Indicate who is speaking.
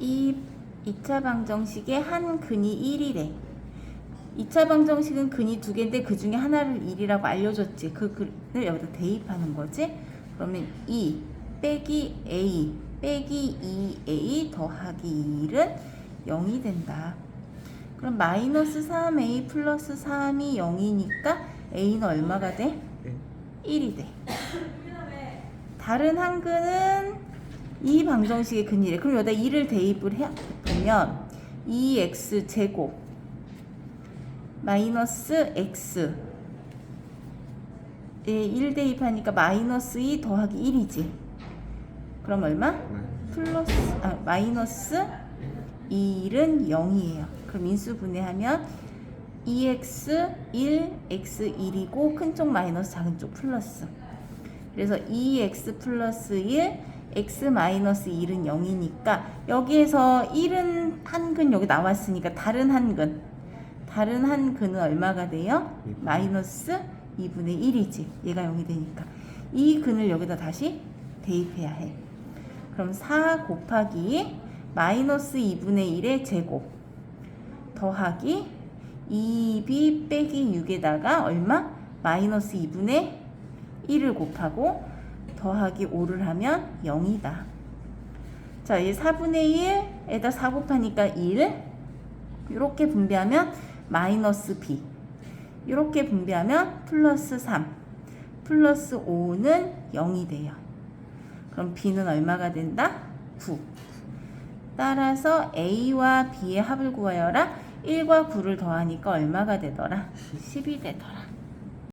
Speaker 1: 이 2차 방정식의 한 근이 1이래. 2차 방정식은 근이 두 개인데 그 중에 하나를 1이라고 알려줬지. 그 근을 여기다 대입하는 거지. 그러면 2 빼기 a 빼기 2a 더하기 1은 0이 된다. 그럼 마이너스 3a 플러스 3이 0이니까 a는 얼마가 돼? 1이 돼. 다른 한 근은 이 방정식의 근이래. 그럼 여기다 2를 대입을 해 보면 2x 제곱 마이너스 x 에1 대입하니까 마이너스 2 더하기 1이지. 그럼 얼마? 플러스 아 마이너스 1은 0이에요. 그럼 인수 분해하면 2x 1 x 1이고 큰 쪽 마이너스 작은 쪽 플러스. 그래서 2x 플러스 1 x 마이너스 1은 0이니까 여기에서 1은 한 근 여기 나왔으니까 다른 한 근. 다른 한 근은 얼마가 돼요? 마이너스 2분의 1이지. 얘가 0이 되니까. 이 근을 여기다 다시 대입해야 해. 그럼 4 곱하기 마이너스 2분의 1의 제곱 더하기 2b 빼기 6에다가 얼마? 마이너스 2분의 1을 곱하고 더하기 5를 하면 0이다. 자, 이 4분의 1에다 4 곱하니까 1. 이렇게 분배하면 마이너스 b. 이렇게 분배하면 플러스 3. 플러스 5는 0이 돼요. 그럼 b는 얼마가 된다? 9. 따라서 a와 b의 합을 구하여라. 1과 9를 더하니까 얼마가 되더라? 10이 되더라.